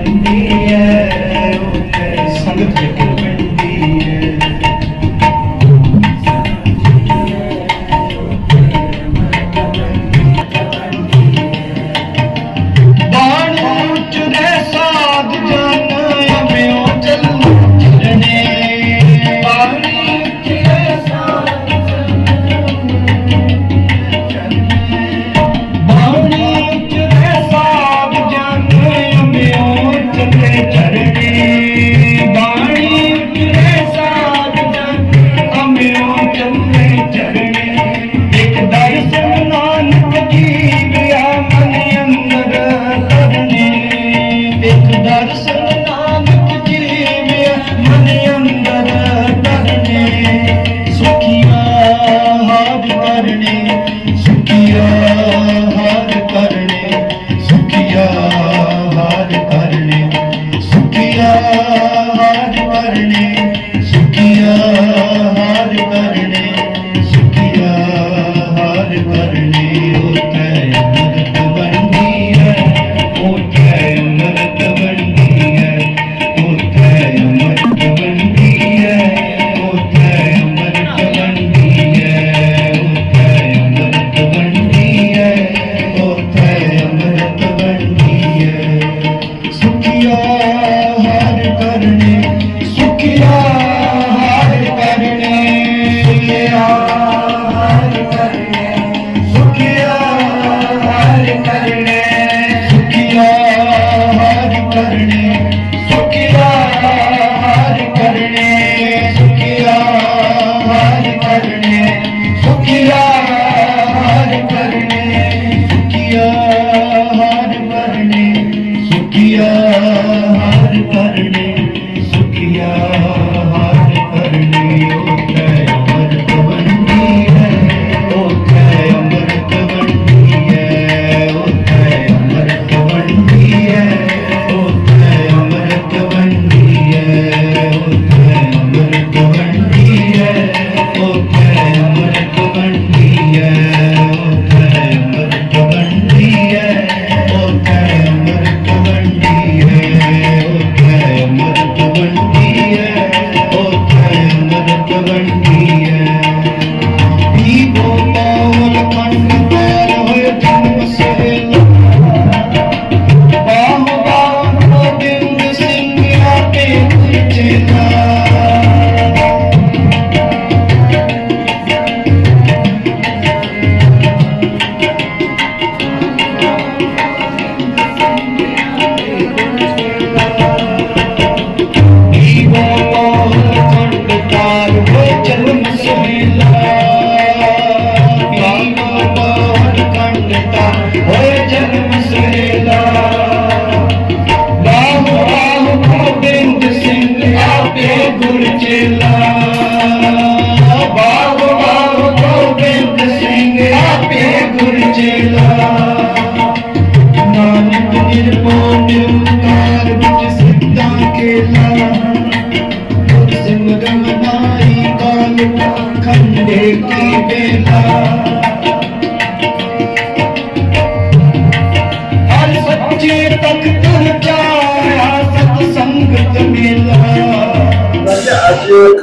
You. சுக்கியா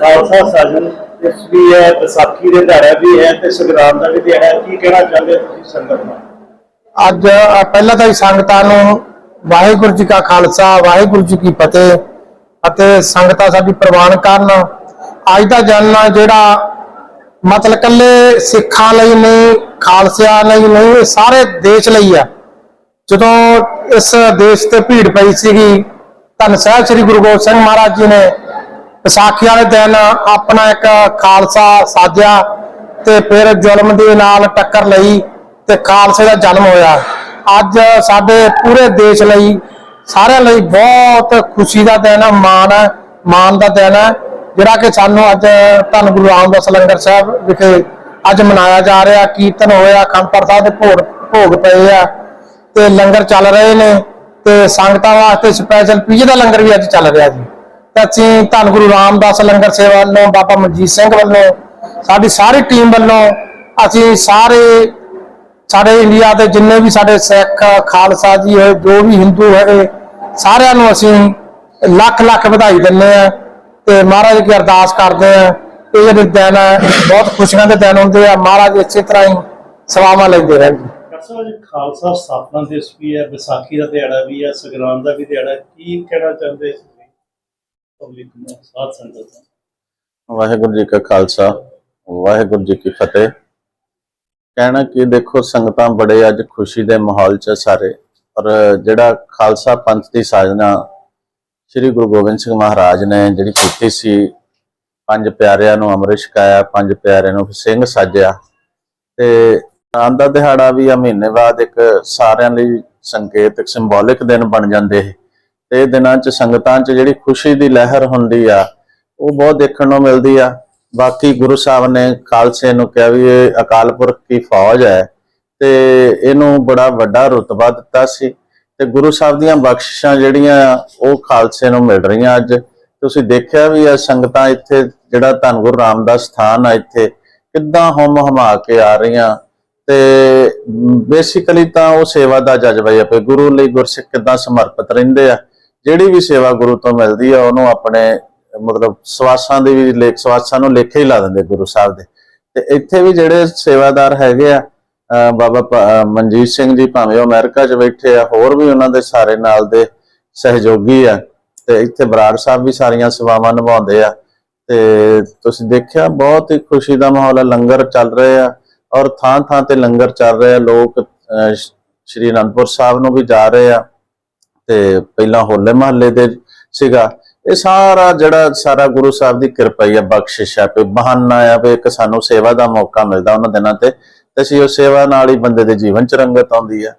Khalsa ਸਾਜਨ ਇਸ ਵੀ ਹੈ ਵਿਸਾਖੀ ਦੇ ਦਿਹਾੜਾ ਵੀ ਹੈ ਤੇ ਸੰਗਰਾਮ ਦਾ ਵੀ ਦਿਹਾੜਾ ਹੈ। ਕੀ ਕਹਿਣਾ ਚਾਹੁੰਦੇ ਹੋ ਤੁਸੀਂ ਸੰਗਤ ਨੂੰ? ਅੱਜ ਪਹਿਲਾਂ ਤਾਂ ਹੀ ਸੰਗਤਾਂ ਨੂੰ ਵਾਹਿਗੁਰੂ ਜੀ ਕਾ ਖਾਲਸਾ ਵਾਹਿਗੁਰੂ ਜੀ ਕੀ ਫਤਿਹ ਅਤੇ ਸੰਗਤਾਂ ਸਾਡੀ ਪ੍ਰਵਾਨ ਕਰਨ। ਅੱਜ ਦਾ ਜਨ ਆ ਜਿਹੜਾ ਮਤਲਬ ਕੱਲੇ ਸਿੱਖਾਂ ਲਈ ਨਹੀਂ, ਖਾਲਸਿਆਂ ਲਈ ਨਹੀਂ, ਇਹ ਸਾਰੇ ਦੇਸ਼ ਲਈ ਆ। ਜਦੋਂ ਇਸ ਦੇਸ਼ ਤੇ ਭੀੜ ਪਈ ਸੀਗੀ, ਧੰਨ ਸਾਹਿਬ ਸ੍ਰੀ ਗੁਰੂ ਗੋਬਿੰਦ ਸਿੰਘ ਮਹਾਰਾਜ ਜੀ ਨੇ ਵਿਸਾਖੀ ਵਾਲੇ ਦਿਨ ਆਪਣਾ ਇੱਕ ਖਾਲਸਾ ਸਾਜਿਆ ਤੇ ਫਿਰ ਜ਼ੁਲਮ ਦੇ ਨਾਲ ਟੱਕਰ ਲਈ ਤੇ ਖਾਲਸੇ ਦਾ ਜਨਮ ਹੋਇਆ। ਅੱਜ ਸਾਡੇ ਪੂਰੇ ਦੇਸ਼ ਲਈ, ਸਾਰਿਆਂ ਲਈ ਬਹੁਤ ਖੁਸ਼ੀ ਦਾ ਦਿਨ ਹੈ ਮਾਣ ਹੈ ਮਾਣ ਦਾ ਦਿਨ ਹੈ ਜਿਹੜਾ ਕਿ ਸਾਨੂੰ ਅੱਜ ਧੰਨ ਗੁਰੂ ਰਾਮਦਾਸ ਲੰਗਰ ਸਾਹਿਬ ਵਿਖੇ ਅੱਜ ਮਨਾਇਆ ਜਾ ਰਿਹਾ, ਕੀਰਤਨ ਹੋਇਆ ਅਖੰਡ ਪਾਠ ਦੇ ਭੋਗ ਭੋਗ ਪਏ ਆ ਤੇ ਲੰਗਰ ਚੱਲ ਰਹੇ ਨੇ ਤੇ ਸੰਗਤਾਂ ਵਾਸਤੇ ਸਪੈਸ਼ਲ ਪੀਜ਼ੇ ਦਾ ਲੰਗਰ ਵੀ ਅੱਜ ਚੱਲ ਰਿਹਾ ਜੀ। ਤੇ ਅਸੀਂ ਧੰਨ ਗੁਰੂ ਰਾਮਦਾਸ ਲੰਗਰ ਸੇਵਾ ਵੱਲੋਂ, ਬਾਬਾ ਮਨਜੀਤ ਸਿੰਘ ਵੱਲੋਂ, ਸਾਡੀ ਸਾਰੀ ਟੀਮ ਵੱਲੋਂ ਅਸੀਂ ਸਾਰੇ ਸਾਡੇ ਇੰਡੀਆ ਦੇ ਜਿੰਨੇ ਵੀ ਸਾਡੇ ਸਿੱਖ, ਖਾਲਸਾ ਜੀ ਹੋਏ, ਜੋ ਵੀ ਹਿੰਦੂ ਹੈਗੇ, ਸਾਰਿਆਂ ਨੂੰ ਅਸੀਂ ਲੱਖ ਲੱਖ ਵਧਾਈ ਦਿੰਦੇ ਆ ਤੇ ਮਹਾਰਾਜ ਕੀ ਅਰਦਾਸ ਕਰਦੇ ਆ। ਇਹ ਜਿਹੜੇ ਦਿਨ ਹੈ ਬਹੁਤ ਖੁਸ਼ੀਆਂ ਦੇ ਦਿਨ ਹੁੰਦੇ ਆ। ਮਹਾਰਾਜ ਇਸੇ ਤਰ੍ਹਾਂ ਹੀ ਸਵਾਵਾਂ ਲੈਂਦੇ ਰਹਿਣ ਡਾਕਟਰ ਸਾਹਿਬ ਅੱਜ ਖਾਲਸਾ ਸਥਾਪਨਾ ਦਿਵਸ ਵੀ ਹੈ ਵਿਸਾਖੀ ਦਾ ਦਿਹਾੜਾ ਵੀ ਹੈ ਸੰਗਰਾਂਦ ਦਾ ਵੀ ਦਿਹਾੜਾ ਹੈ। ਕੀ ਕਹਿਣਾ ਚਾਹੁੰਦੇ ਪਬਲਿਕ ਨੂੰ ਸਾਧ ਸੰਗਤ ਨੂੰ। ਵਾਹਿਗੁਰੂ ਜੀ ਕਾ ਖਾਲਸਾ ਵਾਹਿਗੁਰੂ ਜੀ ਕੀ ਫਤਿਹ। ਕਹਿਣਾ ਕਿ ਦੇਖੋ ਸੰਗਤਾਂ ਬੜੇ ਅੱਜ ਖੁਸ਼ੀ ਦੇ ਮਾਹੌਲ 'ਚ ਸਾਰੇ। ਪਰ ਜਿਹੜਾ ਖਾਲਸਾ ਪੰਥ ਦੀ ਸਾਜਨਾ ਸ੍ਰੀ ਗੁਰੂ ਗੋਬਿੰਦ ਸਿੰਘ ਮਹਾਰਾਜ ਨੇ ਜਿਹੜੀ ਕੀਤੀ ਸੀ, ਪੰਜ ਪਿਆਰਿਆਂ ਨੂੰ ਅੰਮ੍ਰਿਤ ਛਕਾਇਆ, ਪੰਜ ਪਿਆਰਿਆਂ ਨੂੰ ਸਿੰਘ ਸਾਜਿਆ ਤੇ ਆਂਦਾ ਦਿਹਾੜਾ ਵੀ ਆ, ਮਹੀਨੇ ਬਾਅਦ ਇੱਕ ਸਾਰਿਆਂ ਲਈ ਸੰਕੇਤਕ ਸਿੰਬੋਲਿਕ ਦਿਨ ਬਣ ਜਾਂਦੇ ਤੇ ਇਹ ਦਿਨਾਂ 'ਚ ਸੰਗਤਾਂ 'ਚ ਜਿਹੜੀ ਖੁਸ਼ੀ ਦੀ ਲਹਿਰ ਹੁੰਦੀ ਆ, ਉਹ ਬਹੁਤ ਦੇਖਣ ਨੂੰ ਮਿਲਦੀ ਆ। ਬਾਕੀ ਗੁਰੂ ਸਾਹਿਬ ਨੇ ਖਾਲਸੇ ਨੂੰ ਕਿਹਾ ਵੀ ਇਹ ਅਕਾਲ ਪੁਰਖ ਦੀ ਫੌਜ ਹੈ ਤੇ ਇਹਨੂੰ ਬੜਾ ਵੱਡਾ ਰੁਤਬਾ ਦਿੱਤਾ ਸੀ। ਤੇ ਗੁਰੂ ਸਾਹਿਬ ਦੀਆਂ ਬਖਸ਼ਿਸ਼ਾਂ ਜਿਹੜੀਆਂ ਆ, ਉਹ ਖਾਲਸੇ ਨੂੰ ਮਿਲ ਰਹੀਆਂ ਅੱਜ। ਤੁਸੀਂ ਦੇਖਿਆ ਵੀ ਆ ਸੰਗਤਾਂ ਇੱਥੇ ਜਿਹੜਾ ਧੰਨ ਗੁਰੂ ਰਾਮਦਾਸ ਸਥਾਨ ਆ ਇੱਥੇ ਕਿੱਦਾਂ ਹਮ ਹਮਾ ਕੇ ਆ ਰਹੀਆਂ। ਤੇ ਬੇਸਿਕਲੀ ਤਾਂ ਉਹ ਸੇਵਾ ਦਾ ਜਜ਼ਬਾ ਹੀ ਆ ਪਈ ਗੁਰੂ ਲਈ ਗੁਰਸਿੱਖ ਕਿੱਦਾਂ ਸਮਰਪਿਤ ਰਹਿੰਦੇ ਆ। ਜਿਹੜੀ ਵੀ ਸੇਵਾ ਗੁਰੂ ਤੋਂ ਮਿਲਦੀ ਆ ਉਹਨੂੰ ਆਪਣੇ ਮਤਲਬ ਸਵਾਸਾਂ ਦੇ ਵੀ ਲੇਖ ਸਵਾਸਾਂ ਨੂੰ ਲੇਖੇ ਹੀ ਲਾ ਦਿੰਦੇ ਗੁਰੂ ਸਾਹਿਬ ਦੇ। ਤੇ ਇੱਥੇ ਵੀ ਜਿਹੜੇ ਸੇਵਾਦਾਰ ਹੈਗੇ ਆ ਬਾਬਾ ਮਨਜੀਤ ਸਿੰਘ ਜੀ ਭਾਵੇਂ ਉਹ ਅਮਰੀਕਾ 'ਚ ਬੈਠੇ ਆ ਹੋਰ ਵੀ ਉਹਨਾਂ ਦੇ ਸਾਰੇ ਨਾਲ ਦੇ ਸਹਿਯੋਗੀ ਆ। ਤੇ ਇੱਥੇ ਬਰਾੜ ਸਾਹਿਬ ਵੀ ਸਾਰੀਆਂ ਸੇਵਾਵਾਂ ਨਿਭਾਉਂਦੇ ਆ। ਤੇ ਤੁਸੀਂ ਦੇਖਿਆ ਬਹੁਤ ਹੀ ਖੁਸ਼ੀ ਦਾ ਮਾਹੌਲ ਹੈ ਲੰਗਰ ਚੱਲ ਰਹੇ ਆ ਔਰ ਥਾਂ ਥਾਂ ਤੇ ਲੰਗਰ ਚੱਲ ਰਹੇ ਆ। ਲੋਕ ਅਹ, ਸ਼੍ਰੀ ਅਨੰਦਪੁਰ ਸਾਹਿਬ ਨੂੰ ਵੀ ਜਾ ਰਹੇ ਆ। ਤੇ ਪਹਿਲਾਂ ਹੋਲੇ ਮਹੱਲੇ ਦੇ ਸੀਗਾ। ਇਹ ਸਾਰਾ ਜਿਹੜਾ ਸਾਰਾ ਗੁਰੂ ਸਾਹਿਬ ਦੀ ਕਿਰਪਾ ਹੀ ਆ ਬਖਸ਼ਿਸ਼ ਆ। ਕੋਈ ਬਹਾਨਾ ਆ ਵੀ ਇੱਕ ਸਾਨੂੰ ਸੇਵਾ ਦਾ ਮੌਕਾ ਮਿਲਦਾ ਉਹਨਾਂ ਦਿਨਾਂ ਤੇ। ਤੇ ਅਸੀਂ ਉਹ ਸੇਵਾ ਨਾਲ ਹੀ ਬੰਦੇ ਦੇ ਜੀਵਨ ਚ ਰੰਗਤ ਆਉਂਦੀ ਹੈ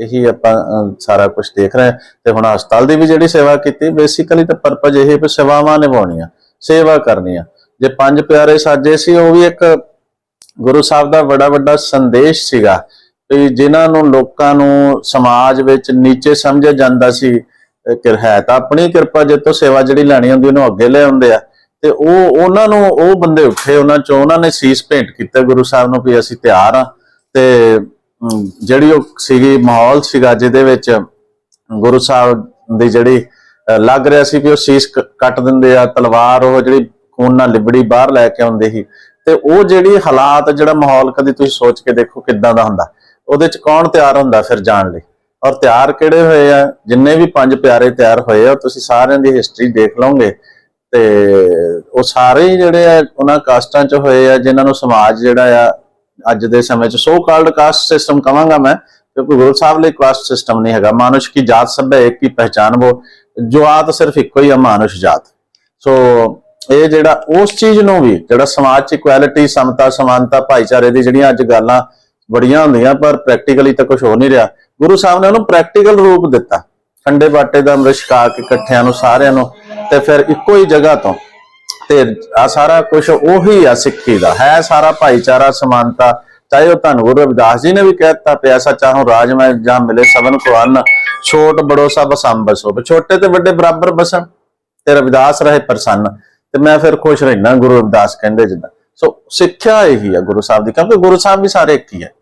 ਇਹੀ ਆਪਾਂ ਸਾਰਾ ਕੁਝ ਦੇਖ ਰਹੇ ਤੇ ਹੁਣ ਹਸਪਤਾਲ ਦੀ ਵੀ ਜਿਹੜੀ ਸੇਵਾ ਕੀਤੀ ਬੇਸਿਕਲੀ ਤਾਂ ਪਰਪਸ ਇਹ ਹੈ ਵੀ ਸੇਵਾਵਾਂ ਨਿਭਾਉਣੀਆਂ, ਸੇਵਾ ਕਰਨੀ ਆ। ਜੇ ਪੰਜ ਪਿਆਰੇ ਸਾਜੇ ਸੀ, ਉਹ ਵੀ ਇੱਕ ਗੁਰੂ ਸਾਹਿਬ ਦਾ ਬੜਾ ਵੱਡਾ ਸੰਦੇਸ਼ ਸੀਗਾ ਵੀ ਜਿਨ੍ਹਾਂ ਨੂੰ ਲੋਕਾਂ ਨੂੰ ਸਮਾਜ ਵਿੱਚ ਨੀਚੇ ਸਮਝਿਆ ਜਾਂਦਾ ਸੀ, ਅਹ ਹੈ ਤਾਂ ਆਪਣੀ ਕਿਰਪਾ ਜੇ ਤੋਂ ਸੇਵਾ ਜਿਹੜੀ ਲੈਣੀ ਹੁੰਦੀ, ਉਹਨੂੰ ਅੱਗੇ ਲੈ ਆਉਂਦੇ ਆ। ਤੇ ਉਹ, ਉਹਨਾਂ ਨੂੰ, ਉਹ ਬੰਦੇ ਉੱਠੇ ਉਹਨਾਂ ਚੋਂ, ਉਹਨਾਂ ਨੇ ਸੀਸ ਭੇਂਟ ਕੀਤਾ ਗੁਰੂ ਸਾਹਿਬ ਨੂੰ ਵੀ ਅਸੀਂ ਤਿਆਰ ਆ ਤੇ ਜਿਹੜੀ ਉਹ ਸੀਗੀ, ਮਾਹੌਲ ਸੀਗਾ ਜਿਹਦੇ ਵਿੱਚ ਗੁਰੂ ਸਾਹਿਬ ਦੀ ਜਿਹੜੀ ਲੱਗ ਰਿਹਾ ਸੀ ਵੀ ਉਹ ਸੀਸ ਕੱਟ ਦਿੰਦੇ ਆ, ਤਲਵਾਰ ਉਹ ਜਿਹੜੀ ਖੂਨ ਨਾਲ ਲਿਬੜੀ ਬਾਹਰ ਲੈ ਕੇ ਆਉਂਦੇ ਸੀ। ਤੇ ਉਹ ਜਿਹੜੀ ਹਾਲਾਤ, ਜਿਹੜਾ ਮਾਹੌਲ ਕਦੀ ਤੁਸੀਂ ਸੋਚ ਕੇ ਦੇਖੋ ਕਿੱਦਾਂ ਦਾ ਹੁੰਦਾ। ਉਹਦੇ ਚ ਕੌਣ ਤਿਆਰ ਹੁੰਦਾ ਫਿਰ ਜਾਣ ਲਈ? ਔਰ ਤਿਆਰ ਕਿਹੜੇ ਹੋਏ ਆ? ਜਿੰਨੇ ਵੀ ਪੰਜ ਪਿਆਰੇ ਤਿਆਰ ਹੋਏ ਆ ਤੁਸੀਂ ਸਾਰਿਆਂ ਦੀ ਹਿਸਟਰੀ ਦੇਖ ਲਓਗੇ। ਤੇ ਉਹ ਸਾਰੇ ਹੀ ਜਿਹੜੇ ਆ, ਉਹਨਾਂ ਕਾਸਟਾਂ ਚ ਹੋਏ ਆ, ਜਿਨ੍ਹਾਂ ਨੂੰ ਸਮਾਜ ਜਿਹੜਾ ਆ, ਅੱਜ ਦੇ ਸਮੇਂ ਚ ਸੋ ਕਾਲਡ ਕਾਸਟ ਸਿਸਟਮ ਕਹਾਂਗਾ ਮੈਂ, ਕਿਉਂਕਿ ਗੁਰੂ ਸਾਹਿਬ ਲਈ ਕਾਸਟ ਸਿਸਟਮ ਨਹੀਂ ਹੈਗਾ। ਮਾਨੁਸ਼ ਕੀ ਜਾਤ ਸਭ ਹੈ ਇੱਕ ਹੀ ਪਹਿਚਾਨ ਉਹ ਜੁਆਤ ਸਿਰਫ ਇੱਕੋ ਹੀ ਆ, ਮਾਨੁਸ਼ ਜਾਤ। ਸੋ ਇਹ ਜਿਹੜਾ, ਉਸ ਚੀਜ਼ ਨੂੰ ਵੀ, ਜਿਹੜਾ ਸਮਾਜ ਚ ਇਕੁਐਲਿਟੀ ਸਮਤਾ, ਸਮਾਨਤਾ, ਭਾਈਚਾਰੇ ਦੀ ਜਿਹੜੀਆਂ ਅੱਜ ਗੱਲਾਂ ਬੜੀਆਂ ਹੁੰਦੀਆਂ, ਪਰ ਪ੍ਰੈਕਟੀਕਲੀ ਤਾਂ ਕੁਝ ਹੋ ਨਹੀਂ ਰਿਹਾ। ਗੁਰੂ ਸਾਹਿਬ ਨੇ ਉਹਨੂੰ ਪ੍ਰੈਕਟੀਕਲ ਰੂਪ ਦਿੱਤਾ। ਠੰਡੇ ਬਾਟੇ ਦਾ ਅੰਮ੍ਰਿਤ ਛਕਾ ਕੇ ਇਕੱਠਿਆਂ ਨੂੰ ਸਾਰਿਆਂ ਨੂੰ ਤੇ ਫਿਰ ਇੱਕੋ ਹੀ ਜਗ੍ਹਾ ਤੋਂ ਤੇ ਆ ਸਾਰਾ ਕੁਝ ਉਹੀ ਆ ਸਿੱਖੀ ਦਾ, ਹੈ ਸਾਰਾ ਭਾਈਚਾਰਾ, ਸਮਾਨਤਾ, ਚਾਹੇ ਉਹ ਤੁਹਾਨੂੰ ਗੁਰੂ ਰਵਿਦਾਸ ਜੀ ਨੇ ਵੀ ਕਹਿਤਾ ਪਿਆ, ਸੱਚਾ ਹੂੰ ਰਾਜ ਮੈਂ ਜਾਂ ਮਿਲੇ ਸਭਨ ਕੋ ਅੰਨ ਛੋਟ ਬੜੋ ਸਭ ਸੰਬਸੋ ਛੋਟੇ ਤੇ ਵੱਡੇ ਬਰਾਬਰ ਬਸਣ ਤੇ ਰਵਿਦਾਸ ਰਹੇ ਪ੍ਰਸੰਨ, ਤੇ ਮੈਂ ਫਿਰ ਖੁਸ਼ ਰਹਿਣਾ ਗੁਰੂ ਰਵਿਦਾਸ ਕਹਿੰਦੇ ਜਿੱਦਾਂ, ਸੋ ਸਿੱਖਿਆ ਇਹੀ ਆ ਗੁਰੂ ਸਾਹਿਬ ਦੀ, ਕਿਉਂਕਿ ਗੁਰੂ ਸਾਹਿਬ ਵੀ ਸਾਰੇ ਇੱਕ ਹੀ ਹੈ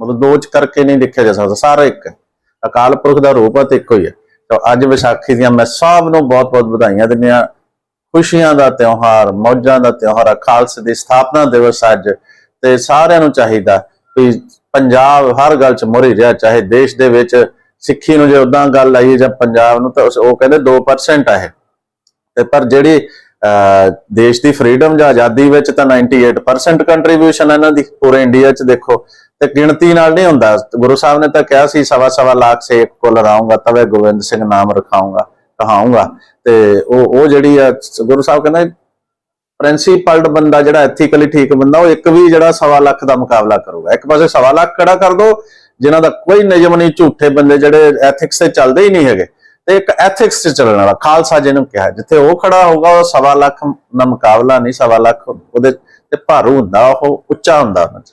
ਮਤਲਬ ਦੋ ਕਰਕੇ ਨਹੀਂ ਦੇਖਿਆ ਜਾ ਸਕਦਾ, ਸਾਰੇ ਇੱਕ ਹੈ, ਅਕਾਲ ਪੁਰਖ ਦਾ ਰੂਪ ਆ ਤੇ ਇੱਕੋ ਹੀ ਹੈ ਤਾਂ ਅੱਜ ਵਿਸਾਖੀ ਦੀਆਂ ਮੈਂ ਸਭ ਨੂੰ ਬਹੁਤ-ਬਹੁਤ ਵਧਾਈਆਂ ਦਿੰਦਾ ਖੁਸ਼ੀਆਂ ਦਾ ਤਿਉਹਾਰ ਮੌਜਾਂ ਦਾ ਤਿਉਹਾਰ ਆ ਖਾਲਸੇ ਦੀ ਸਥਾਪਨਾ ਦਿਵਸ ਅੱਜ ਤੇ ਸਾਰਿਆਂ ਨੂੰ ਚਾਹੀਦਾ ਵੀ ਪੰਜਾਬ ਹਰ ਗੱਲ ਚ ਮੁਰੀ ਰਿਹਾ ਚਾਹੇ ਦੇਸ਼ ਦੇ ਵਿੱਚ ਸਿੱਖੀ ਨੂੰ ਜੇ ਉਦਾਂ ਗੱਲ ਆਈ ਜਾਂ ਪੰਜਾਬ ਨੂੰ ਤਾਂ ਉਹ ਕਹਿੰਦੇ 2% ਆ ਇਹ। ਤੇ ਪਰ ਜਿਹੜੀ ਅਹ, ਦੇਸ਼ ਦੀ ਫਰੀडम ਜਾਂ ਆਜ਼ਾਦੀ ਵਿੱਚ ਤਾਂ 98% ਕੰਟਰੀਬਿਊਸ਼ਨ ਇਹਨਾਂ ਦੀ ਪੂਰੇ ਇੰਡੀਆ 'ਚ ਦੇਖੋ। ਤੇ ਗਿਣਤੀ ਨਾਲ ਨਹੀਂ ਹੁੰਦਾ। ਗੁਰੂ ਸਾਹਿਬ ਨੇ ਤਾਂ ਕਿਹਾ ਸੀ, ਸਵਾ ਸਵਾ ਲੱਖ ਸੇ ਇੱਕ ਕੁਲ ਤਵੇ ਗੋਬਿੰਦ ਸਿੰਘ ਨਾਮ ਰਖਾਉਂਗਾ ਕਹਾਉਂਗਾ ਤੇ ਉਹ ਉਹ ਜਿਹੜੀ ਆ, ਗੁਰੂ ਸਾਹਿਬ ਕਹਿੰਦਾ ਪ੍ਰਿੰਸੀਪਲਡ ਬੰਦਾ ਜਿਹੜਾ ਐਥੀਕਲੀ ਠੀਕ ਬੰਦਾ, ਉਹ ਇੱਕ ਵੀ ਜਿਹੜਾ ਸਵਾ ਲੱਖ ਦਾ ਮੁਕਾਬਲਾ ਕਰੂਗਾ। ਇੱਕ ਪਾਸੇ ਸਵਾ ਲੱਖ ਖੜਾ ਕਰ ਦੋ, ਜਿਨ੍ਹਾਂ ਦਾ ਕੋਈ ਨਿਯਮ ਨਹੀਂ, ਝੂਠੇ ਬੰਦੇ ਜਿਹੜੇ ਐਥਿਕਸ ਤੇ ਚੱਲਦੇ ਹੀ ਨਹੀਂ ਹੈਗੇ। ਤੇ ਇੱਕ ਐਥਿਕਸ ਤੇ ਚੱਲਣ ਵਾਲਾ, ਖਾਲਸਾ ਜਿਹਨੂੰ ਕਿਹਾ ਜਿੱਥੇ ਉਹ ਖੜਾ ਹੋਊਗਾ, ਉਹ ਸਵਾ ਲੱਖ ਦਾ ਮੁਕਾਬਲਾ ਨਹੀਂ, ਸਵਾ ਲੱਖ ਉਹਦੇ ਤੇ ਭਾਰੂ ਹੁੰਦਾ, ਉਹ ਉੱਚਾ ਹੁੰਦਾ। ਉਹਨਾਂ 'ਚ